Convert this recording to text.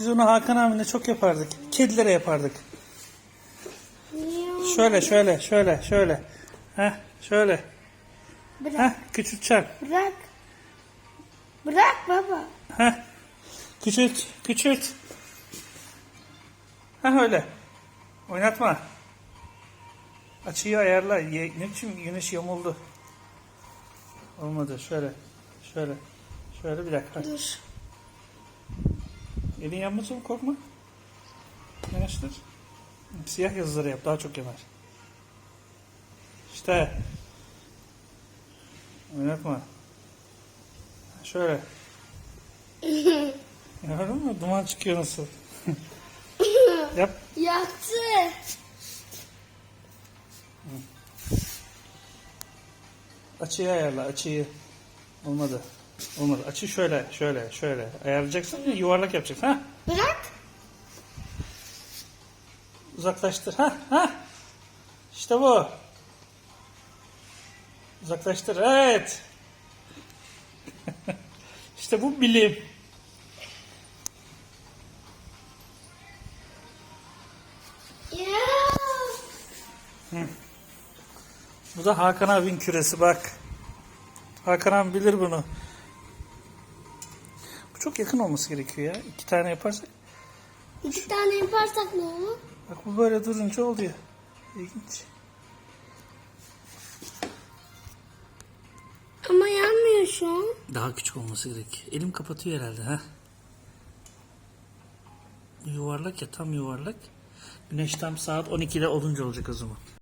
Biz onu Hakan abimle çok yapardık. Kedilere yapardık. Şöyle şöyle şöyle şöyle. Heh şöyle. Bırak. Heh küçülteceksin. Bırak. Bırak baba. Heh. Küçült, küçült. Heh öyle. Oynatma. Açıyı ayarla. Ye, ne biçim güneş yamuldu. Olmadı. Şöyle. Şöyle. Şöyle bir dakika. Dur. Elin yanmasın korkma. Yanaştır. Siyah yazıları yap. Daha çok yanar. İşte. Oynatma. Şöyle. Gördün mü? Duman çıkıyor nasıl? yap. Yaktı. Açıyı ayarla. Açıyı. Olmadı. Olmadı. Açı şöyle. Şöyle. Şöyle. Ayarlayacaksın. Yuvarlak yapacaksın. Ha? Bırak. Uzaklaştır. Ha? Ha? İşte bu. Uzaklaştır. Evet. işte bu bilim. Ya. Bu da Hakan abinin küresi bak. Hakan abi bilir bunu. Çok yakın olması gerekiyor ya. İki tane yaparsak. İki tane yaparsak ne olur? Bak bu böyle durunca oluyor. İlginç. Ama yanmıyor şu an. Daha küçük olması gerek. Elim kapatıyor herhalde ha. Yuvarlak ya tam yuvarlak. Güneş tam saat 12'de olunca olacak o zaman.